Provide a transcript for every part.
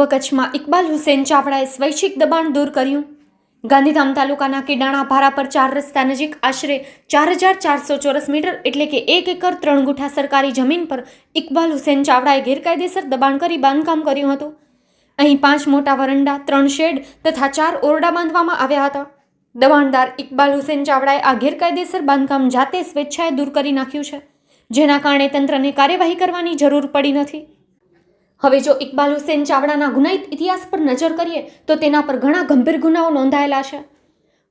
પૂર્વ કચ્છમાં ઇકબાલ હુસેન ચાવડાએ સ્વૈચ્છિક દબાણ દૂર કર્યું. ગાંધીધામ તાલુકાના કિડાણા ભારા પર ચાર રસ્તા નજીક આશરે ચાર હજાર ચારસો ચોરસ મીટર એટલે કે એક એકર ત્રણ ગુઠા સરકારી જમીન પર ઇકબાલ હુસેન ચાવડાએ ગેરકાયદેસર દબાણ કરી બાંધકામ કર્યું હતું. અહીં પાંચ મોટા વરંડા, ત્રણ શેડ તથા ચાર ઓરડા બાંધવામાં આવ્યા હતા. દબાણદાર ઇકબાલ હુસેન ચાવડાએ આ ગેરકાયદેસર બાંધકામ જાતે સ્વેચ્છાએ દૂર કરી નાખ્યું છે, જેના કારણે તંત્રને કાર્યવાહી કરવાની જરૂર પડી નથી. હવે જો ઇકબાલ હુસેન ચાવડાના ગુનાહિત ઇતિહાસ પર નજર કરીએ તો તેના પર ઘણા ગંભીર ગુનાઓ નોંધાયેલા છે.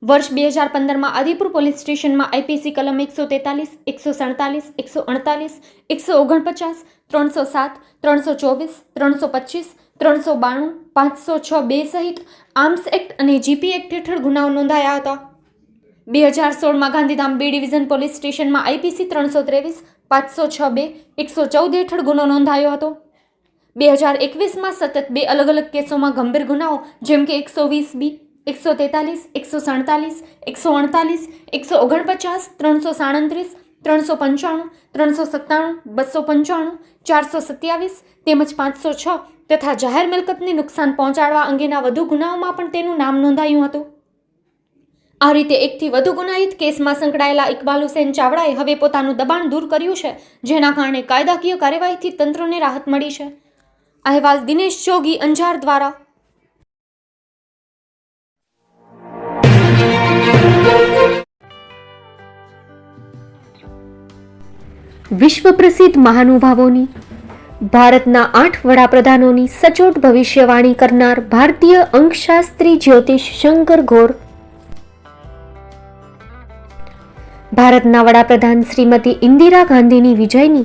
વર્ષ બે હજાર પંદરમાં આદિપુર પોલીસ સ્ટેશનમાં આઈપીસી કલમ એકસો તેતાલીસ, એકસો સડતાલીસ, એકસો અડતાલીસ, એકસો ઓગણપચાસ, ત્રણસો સાત, ત્રણસો ચોવીસ, ત્રણસો પચીસ, ત્રણસો બાણું, પાંચસો છ બે સહિત આર્મ્સ એક્ટ અને જીપી એક્ટ હેઠળ ગુનાઓ નોંધાયા હતા. બે હજાર સોળમાં ગાંધીધામ બી ડિવિઝન પોલીસ સ્ટેશનમાં આઈપીસી ત્રણસો ત્રેવીસ, પાંચસો છ બે, એકસો ચૌદ હેઠળ ગુનો નોંધાયો હતો. બે હજાર એકવીસમાં સતત બે અલગ અલગ કેસોમાં ગંભીર ગુનાઓ, જેમ કે એકસો વીસ બી, એકસો તેતાલીસ, એકસો સડતાલીસ, એકસો અડતાલીસ, એકસો ઓગણપચાસ, ત્રણસો સાડત્રીસ, ત્રણસો પંચાણું, ત્રણસો સત્તાણું, બસો પંચાણું, ચારસો સત્યાવીસ તેમજ પાંચસો છ તથા જાહેર મિલકતને નુકસાન પહોંચાડવા અંગેના વધુ ગુનાઓમાં પણ તેનું નામ નોંધાયું હતું. આ રીતે એકથી વધુ ગુનાહિત કેસમાં સંકળાયેલા ઇકબાલ હુસેન ચાવડાએ હવે પોતાનું દબાણ દૂર કર્યું છે, જેના કારણે કાયદાકીય કાર્યવાહીથી તંત્રને રાહત મળી છે. અહેવાલ દિનેશ જોગી અંજાર દ્વારા. વિશ્વ પ્રસિદ્ધ મહાનુભાવોની, ભારતના આઠ વડાપ્રધાનોની સચોટ ભવિષ્યવાણી કરનાર ભારતીય અંકશાસ્ત્રી જ્યોતિષ શંકર ઘોર ભારતના વડાપ્રધાન શ્રીમતી ઇન્દિરા ગાંધીની વિજયની